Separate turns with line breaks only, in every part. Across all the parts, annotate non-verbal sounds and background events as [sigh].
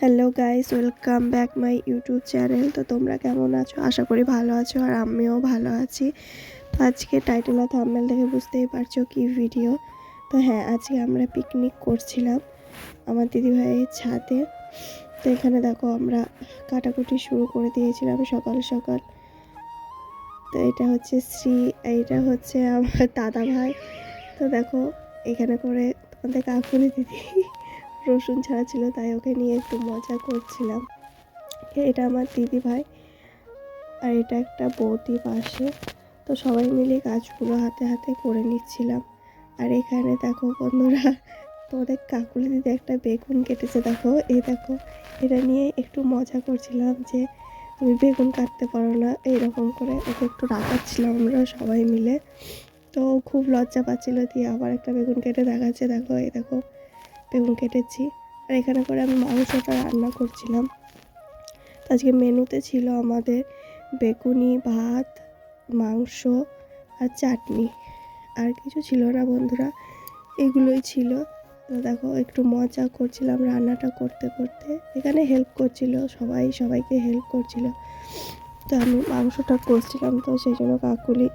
Hello guys welcome back my YouTube channel তো তোমরা কেমন আছো? আশা করি ভালো আছো আর আমিও ভালো আছি। তো আজকে টাইটেল আর থাম্বনেল দেখে বুঝতেই পারছ কি ভিডিও তো হ্যাঁ আজকে আমরা পিকনিক করছিলাম আমার দিদিভাইয়ের ছাদে। তো এখানে দেখো আমরা কাটাকুটি শুরু করে দিয়েছিলাম সকাল সকাল। তো এটা হচ্ছে শ্রী, এইটা হচ্ছে আমার দাদা ভাই তো দেখো এখানে করে তোমাদের কাকুরি দিদি। রসুন ছাড়া ছিল, তাই ওকে নিয়ে একটু মজা করছিলাম। এটা আমার দিদি ভাই আর এটা একটা বৌদি পাশে। তো সবাই মিলে কাজগুলো হাতে হাতে করে নিচ্ছিলাম। আর এখানে দেখো বন্ধুরা, তোমাদের কাকুলি দিদি একটা বেগুন কেটেছে, দেখো। এই দেখো, এটা নিয়ে একটু মজা করছিলাম যে তুমি বেগুন কাটতে পারো না, এইরকম করে ওকে একটু রাখাচ্ছিলাম আমরা সবাই মিলে। তো খুব লজ্জা পাচ্ছিল দিয়ে আবার একটা বেগুন কেটে দেখাচ্ছে, দেখো, এই দেখো। বেগুন কেটেছি আর এখানে করে আমি মাংসটা রান্না করছিলাম। আজকে মেনুতে ছিল আমাদের বেগুনি, ভাত, মাংস আর চাটনি। আর কিছু ছিল না বন্ধুরা, এগুলোই ছিল। তো দেখো, একটু মজা করছিলাম রান্নাটা করতে করতে। এখানে হেল্প করছিল সবাই, সবাইকে হেল্প করছিল। তো আমি মাংসটা করছিলাম, তো সেই জন্য কাকুলি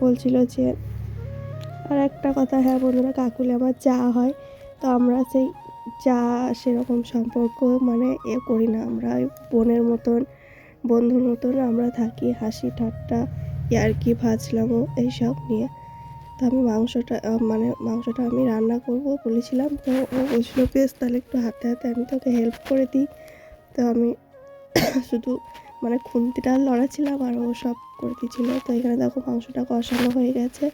বলছিল যে, আর একটা কথা হ্যাঁ বন্ধুরা, কাকুলি, আমার যা হয়। তো আমরা সেই যা সেরকম সম্পর্ক মানে এ করি না। আমরা বোনের মতন, বন্ধুর মতন আমরা থাকি, হাসি, ঠাট্টা, ইয়ার্কি ভাজলামও এইসব নিয়ে। তো আমি মাংসটা মানে মাংসটা আমি রান্না করব বলেছিলাম। তো ও বলছিল, বেশ, তাহলে একটু হাতে হাতে আমি তোকে হেল্প করে দিই। তো আমি [coughs] শুধু মানে খুন্তিটা লড়াচ্ছিলাম আর ও সব করে দিচ্ছিল তো এখানে দেখো মাংসটা কষানো হয়ে গেছে।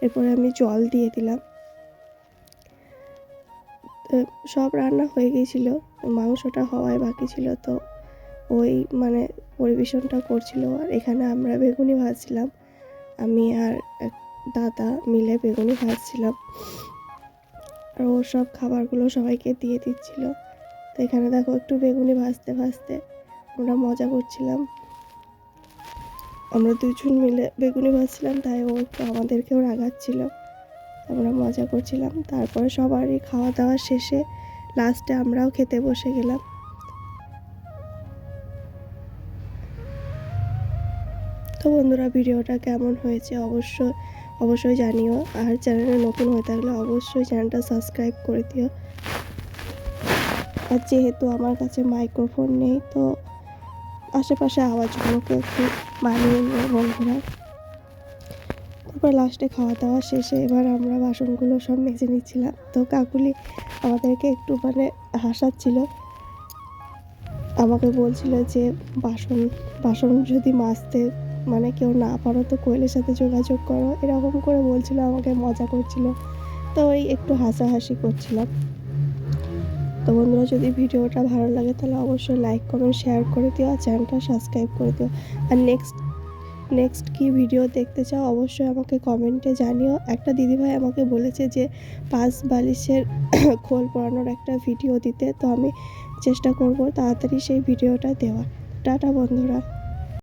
এরপরে আমি জল দিয়ে দিলাম। সব রান্না হয়ে গিয়েছিল। মাংসটা হওয়ায় বাকি ছিল তো। ওই মানে পরিবেশনটা করছিল। আর এখানে আমরা বেগুনি ভাজছিলাম। আমি আর দাদা মিলে বেগুনি ভাজছিলাম। আর ও সব খাবারগুলো সবাইকে দিয়ে দিচ্ছিল। তো এখানে দেখো একটু বেগুনি ভাজতে ভাজতে আমরা মজা করছিলাম। আমরা দুজন মিলে বেগুনি ভাজছিলাম, তাই ও একটু আমাদেরকেও রাগাচ্ছিল। আমরা মজা করছিলাম। তারপরে সবারই খাওয়া দাওয়া শেষে লাস্টে আমরাও খেতে বসে গেলাম। তো বন্ধুরা, ভিডিওটা কেমন হয়েছে অবশ্যই অবশ্যই জানিও। আর চ্যানেলে নতুন হয়ে থাকলে অবশ্যই চ্যানেলটা সাবস্ক্রাইব করে দিও। আর যেহেতু আমার কাছে মাইক্রোফোন নেই, তো আশেপাশে আওয়াজগুলোকে একটু মানিয়ে নিও বন্ধুরা। তারপর লাস্টে খাওয়া দাওয়া শেষে এবার আমরা বাসনগুলো সব মেজে নিচ্ছিলাম। তো কাকুলি আমাদেরকে একটু মানে হাসাচ্ছিল। আমাকে বলছিল যে, বাসন বাসন যদি মাজতে মানে কেউ না পারো তো কোয়েলের সাথে যোগাযোগ করো। এরকম করে বলছিল, আমাকে মজা করছিল। তো ওই একটু হাসাহাসি করছিলাম। তো বন্ধুরা, যদি ভিডিওটা ভালো লাগে তাহলে অবশ্যই লাইক কমেন্ট শেয়ার করে দিও আর চ্যানেলটা সাবস্ক্রাইব করে দিও। আর নেক্সট নেক্সট কি ভিডিও দেখতে চাও, অবশ্যই আমাকে কমেন্টে জানিও। একটা দিদিভাই আমাকে বলেছে যে, পাঁচ বালিশের [coughs] খোল পড়ানোর একটা ভিডিও দিতে। তো আমি চেষ্টা করব তাড়াতাড়ি সেই ভিডিওটা দেওয়া টাটা বন্ধুরা।